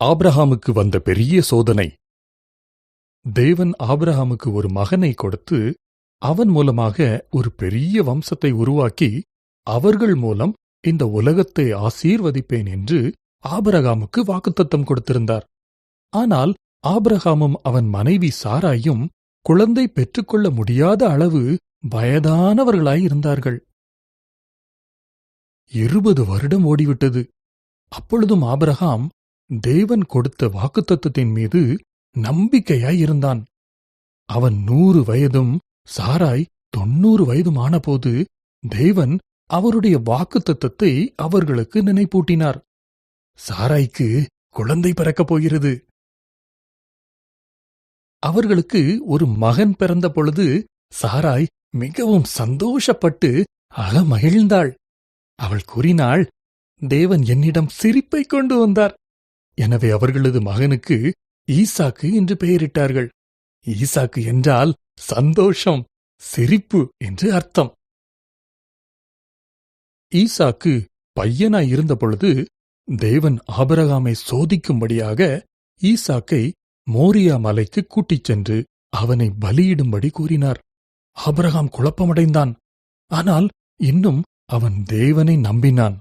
ஆப்ரஹாமுக்கு வந்த பெரிய சோதனை. தேவன் ஆப்ரஹாமுக்கு ஒரு மகனை கொடுத்து அவன் மூலமாக ஒரு பெரிய வம்சத்தை உருவாக்கி அவர்கள் மூலம் இந்த உலகத்தை ஆசீர்வதிப்பேன் என்று ஆபரகாமுக்கு வாக்குத்தத்தம் கொடுத்திருந்தார். ஆனால் ஆபிரகாமும் அவன் மனைவி சாராயும் குழந்தை பெற்றுக்கொள்ள முடியாத அளவு வயதானவர்களாயிருந்தார்கள் இருபது வருடம் ஓடிவிட்டது. அப்பொழுதும் ஆபிரகாம் தேவன் கொடுத்த வாக்குத்தத்தத்தின் மீது நம்பிக்கையாயிருந்தான் அவன் நூறு வயதும் சாராய் தொன்னூறு வயதுமானபோது தேவன் அவருடைய வாக்குத்தத்தத்தை அவர்களுக்கு நினைப்பூட்டினார். சாராய்க்கு குழந்தை பிறக்கப் போகிறது. அவர்களுக்கு ஒரு மகன் பிறந்த பொழுது சாராய் மிகவும் சந்தோஷப்பட்டு அகமகிழ்ந்தாள். அவள் கூறினாள் தேவன் என்னிடம் சிரிப்பை கொண்டு வந்தார். எனவே அவர்களது மகனுக்கு ஈசாக்கு என்று பெயரிட்டார்கள். ஈசாக்கு என்றால் சந்தோஷம் சிரிப்பு என்று அர்த்தம். ஈசாக்கு பையனாய் இருந்தபொழுது தேவன் ஆபரகாமை சோதிக்கும்படியாக ஈசாக்கை மோரியா மலைக்கு கூட்டிச் சென்று அவனை பலியிடும்படி கூறினார். ஆபரகாம் குழப்பமடைந்தான். ஆனால் இன்னும் அவன் தேவனை நம்பினான்.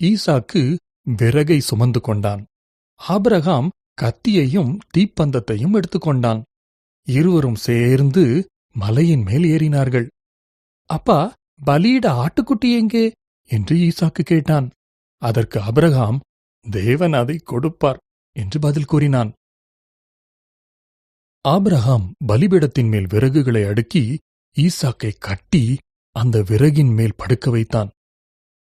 ஈசாக்கு விறகை சுமந்து கொண்டான். ஆபிரகாம் கத்தியையும் தீப்பந்தத்தையும் எடுத்துக்கொண்டான் இருவரும் சேர்ந்து மலையின் மேல் ஏறினார்கள். அப்பா பலியிட ஆட்டுக்குட்டி எங்கே? என்று ஈசாக்கு கேட்டான். அதற்கு அபிரகாம் தேவன் அதை கொடுப்பார் என்று பதில் கூறினான். ஆபிரகாம் பலிபீடத்தின் மேல் விறகுகளை அடுக்கி ஈசாக்கை கட்டி அந்த விறகின் மேல் படுக்க வைத்தான்.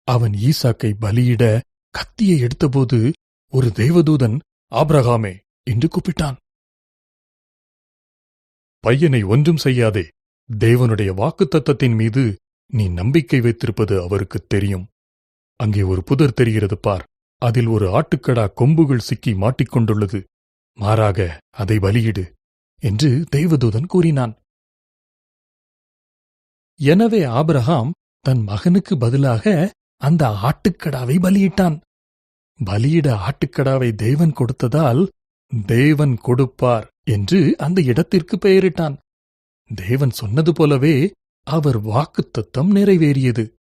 அவன் ஈசாக்கை பலியிட கத்தியை எடுத்தபோது ஒரு தேவதூதன் ஆப்ரஹாமே என்று கூப்பிட்டான். பையனை ஒன்றும் செய்யாதே. தேவனுடைய வாக்குத்தத்தத்தின் மீது நீ நம்பிக்கை வைத்திருப்பது அவருக்குத் தெரியும். அங்கே ஒரு புதர் தெரிகிறது பார். அதில் ஒரு ஆட்டுக்கடா கொம்புகள் சிக்கி மாட்டிக்கொண்டுள்ளது. மாறாக அதை பலியிடு என்று தெய்வதூதன் கூறினான். எனவே ஆபிரகாம் தன் மகனுக்கு பதிலாக அந்த ஆட்டுக்கடாவை பலியிட்டான். பலியிட ஆட்டுக்கடாவை தேவன் கொடுத்ததால் தேவன் கொடுப்பார் என்று அந்த இடத்திற்கு பெயரிட்டான். தேவன் சொன்னது போலவே அவர் வாக்குத்தத்தம் நிறைவேறியது.